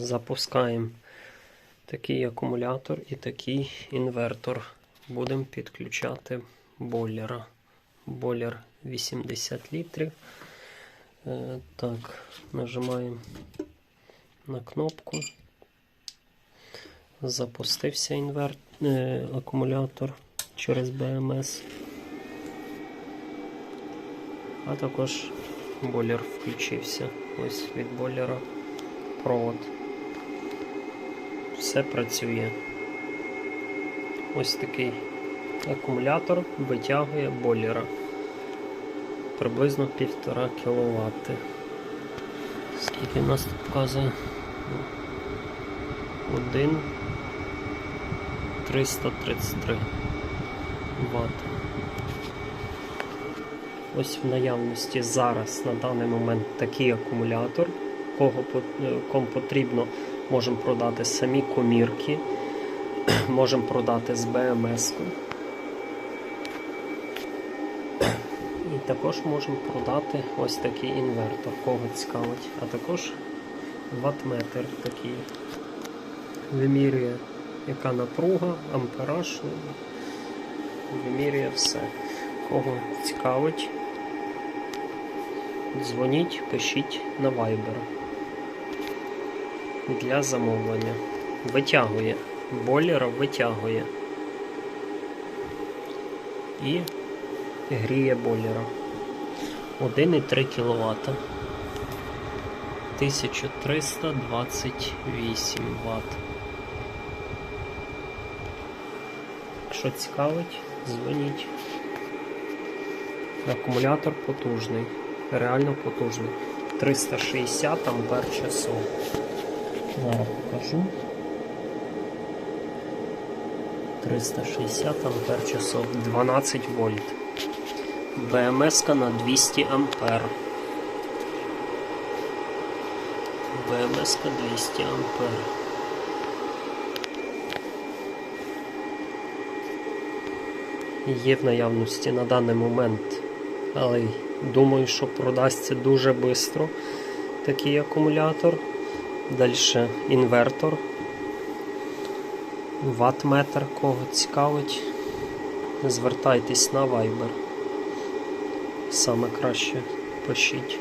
Запускаємо такий акумулятор і такий інвертор. Будемо підключати бойлера. Бойлер 80 літрів. Е, Так, нажимаємо на кнопку. Запустився інвер... е, акумулятор через BMS. А також бойлер включився. Ось від бойлера провод. Все працює. Ось такий акумулятор витягує бойлера. Приблизно 1,5 кВт. Скільки в нас тут показує? 1 333 Вт. Ось в наявності зараз на даний момент такий акумулятор. Кого кому потрібно, можемо продати самі комірки, можемо продати з БМС. І також можемо продати ось такий інвертор, кого цікавить, а також ватметр такий. Вимірює, яка напруга, ампераж, ну, вимірює все. Кого цікавить, дзвоніть, пишіть на Viber для замовлення. Витягує. Бойлера витягує. І гріє бойлера. 1,3 кВт. 1328 Вт. Якщо цікавить, дзвоніть. Акумулятор потужний, реально потужний. 360 ампер часов. Зараз покажу. 360 ампер часов, 12 вольт. БМС на 200 ампер. БМС 200 ампер. Є в наявності на даний момент, але думаю, що продасться дуже швидко такий акумулятор. Далі інвертор. Ватметр, кого цікавить, звертайтесь на Viber. Саме краще пишіть.